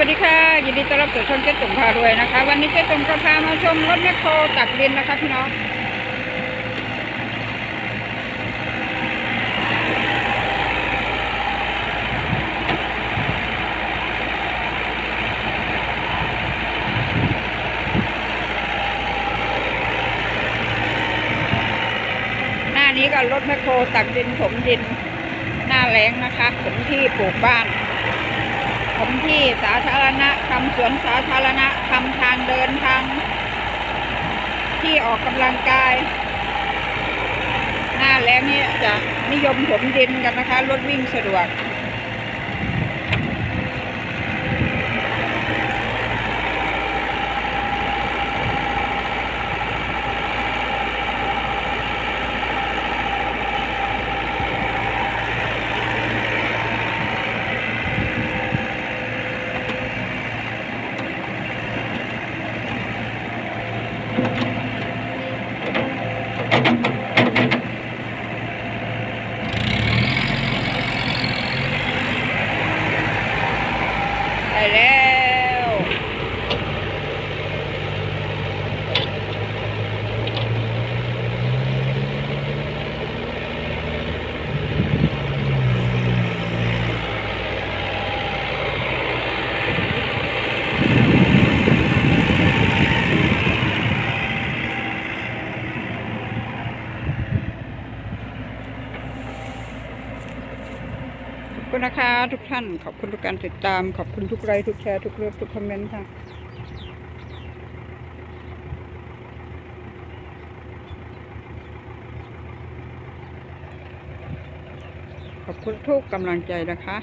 สวัสดีค่ะยินดีต้อนรับสู่ช่องเจ๊ตุ่มพารวยนะคะ วันนี้เจ๊ตุ่มก็พามาชมรถแมคโครตักดินนะคะพี่น้องหน้านี้ก็รถแมคโครตักดินถมดิน หน้าแรงนะคะถมที่ปลูกบ้าน ผมที่สาธารณะทำสวนสาธารณะทำทางเดินทาง ที่ออกกำลังกาย หน้าแล้งนี่จะนิยมถมดินกันนะคะ รถวิ่งสะดวก ไปแล้ว ขอบ คุณนะคะทุกท่าน ขอบคุณทุกการติดตาม ขอบคุณทุกไลค์ทุกแชร์ทุกเลือกทุกคอมเมนต์ค่ะขอบคุณทุกกำลังใจนะคะ